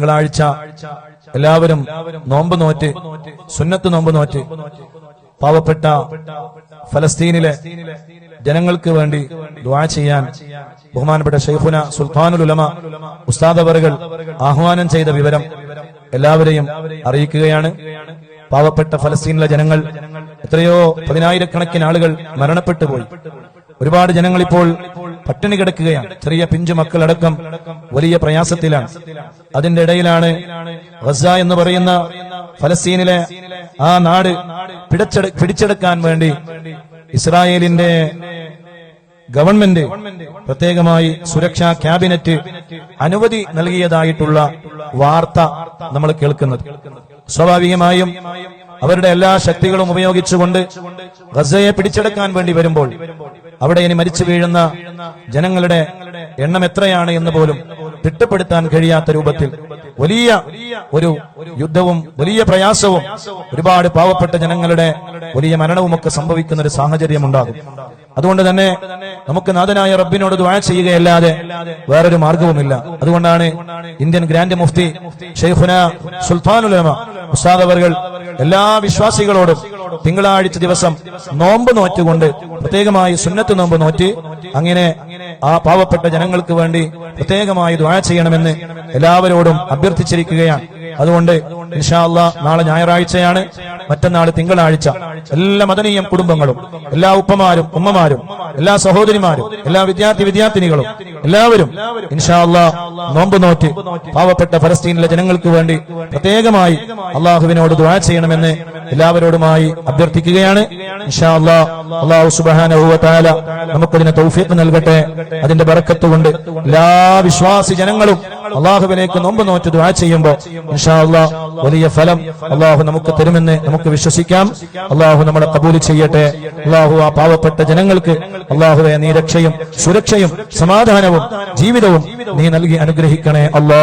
തിങ്കളാഴ്ച എല്ലാവരും നോമ്പ് നോറ്റ് സുന്നത്ത് നോമ്പ് നോറ്റ് പാവപ്പെട്ട ഫലസ്തീനിലെ ജനങ്ങൾക്ക് വേണ്ടി ദ്വാ ചെയ്യാൻ ബഹുമാനപ്പെട്ട ഷെയ്ഖുന സുൽത്താനുൽ ഉലമ ഉസ്താദ് അവറുകൾ ആഹ്വാനം ചെയ്ത വിവരം എല്ലാവരെയും അറിയിക്കുകയാണ്. പാവപ്പെട്ട ഫലസ്തീനിലെ ജനങ്ങൾ എത്രയോ പതിനായിരക്കണക്കിന് ആളുകൾ മരണപ്പെട്ടു പോയി. ഒരുപാട് ജനങ്ങൾ ഇപ്പോൾ പട്ടിണി കിടക്കുകയാണ്. ചെറിയ പിഞ്ചു മക്കളടക്കം വലിയ പ്രയാസത്തിലാണ്. അതിന്റെ ഇടയിലാണ് ഗസ എന്ന് പറയുന്ന ഫലസ്തീനിലെ ആ നാട് പിടിച്ചെടു പിടിച്ചെടുക്കാൻ വേണ്ടി ഇസ്രായേലിന്റെ ഗവൺമെന്റ് പ്രത്യേകമായി സുരക്ഷാ ക്യാബിനറ്റ് അനുമതി നൽകിയതായിട്ടുള്ള വാർത്ത നമ്മൾ കേൾക്കുന്നത്. സ്വാഭാവികമായും അവരുടെ എല്ലാ ശക്തികളും ഉപയോഗിച്ചുകൊണ്ട് ഗസയെ പിടിച്ചെടുക്കാൻ വേണ്ടി വരുമ്പോൾ അവിടെ ഇനി മരിച്ചു വീഴുന്ന ജനങ്ങളുടെ എണ്ണം എത്രയാണ് എന്ന് പോലും തിട്ടപ്പെടുത്താൻ കഴിയാത്ത രൂപത്തിൽ വലിയ ഒരു യുദ്ധവും വലിയ പ്രയാസവും ഒരുപാട് പാവപ്പെട്ട ജനങ്ങളുടെ വലിയ മരണവും ഒക്കെ സംഭവിക്കുന്ന ഒരു സാഹചര്യം ഉണ്ടാകും അതുകൊണ്ട് തന്നെ നമുക്ക് നാഥനായ റബ്ബിനോട് ദുആ ചെയ്യുകയല്ലാതെ വേറൊരു മാർഗവുമില്ല. അതുകൊണ്ടാണ് ഇന്ത്യൻ ഗ്രാൻഡ് മുഫ്തി ഷെയ്ഖുന സുൽത്താനുലമ ഉസ്താദ് അവർകൾ എല്ലാ വിശ്വാസികളോടും തിങ്കളാഴ്ച ദിവസം നോമ്പ് നോറ്റുകൊണ്ട് പ്രത്യേകമായി സുന്നത്ത് നോമ്പ് നോറ്റ് അങ്ങനെ ആ പാവപ്പെട്ട ജനങ്ങൾക്ക് വേണ്ടി പ്രത്യേകമായി ദുആ ചെയ്യണമെന്ന് എല്ലാവരോടും അഭ്യർത്ഥിച്ചിരിക്കുകയാണ്. അതുകൊണ്ട് ഇൻഷാ അല്ലാ നാളെ ഞായറാഴ്ചയാണ്. മറ്റന്നാൾ തിങ്കളാഴ്ച. എല്ലാ മദനീയം കുടുംബങ്ങളും എല്ലാ ഉപ്പമാരും ഉമ്മമാരും എല്ലാ സഹോദരിമാരും എല്ലാ വിദ്യാർത്ഥി വിദ്യാർത്ഥിനികളും എല്ലാവരും ഇൻഷാല്ല നോമ്പ് നോറ്റ് പാവപ്പെട്ട ഫലസ്തീനിലെ ജനങ്ങൾക്ക് വേണ്ടി പ്രത്യേകമായി അള്ളാഹുവിനോട് ദുആ ചെയ്യണമെന്ന് എല്ലാവരോടുമായി അഭ്യർത്ഥിക്കുകയാണ്. അള്ളാഹു തആല നമുക്കതിന് തൗഫീഖ് നൽകട്ടെ. അതിന്റെ ബറക്കത്ത് കൊണ്ട് എല്ലാ വിശ്വാസി ജനങ്ങളും അള്ളാഹുവിലേക്ക് നോമ്പ് നോറ്റ് ദുആ ചെയ്യുമ്പോൾ ഇൻഷാ വലിയ ഫലം അള്ളാഹു നമുക്ക് തരുമെന്ന് നമുക്ക് വിശ്വസിക്കാം. അള്ളാഹു നമ്മളെ കബൂൽ ചെയ്യട്ടെ. അള്ളാഹു ആ പാവപ്പെട്ട ജനങ്ങൾക്ക് അള്ളാഹുവെ നീ രക്ഷയും സുരക്ഷയും സമാധാനവും ജീവിതവും നീ നൽകി അനുഗ്രഹിക്കണേ. അല്ലാ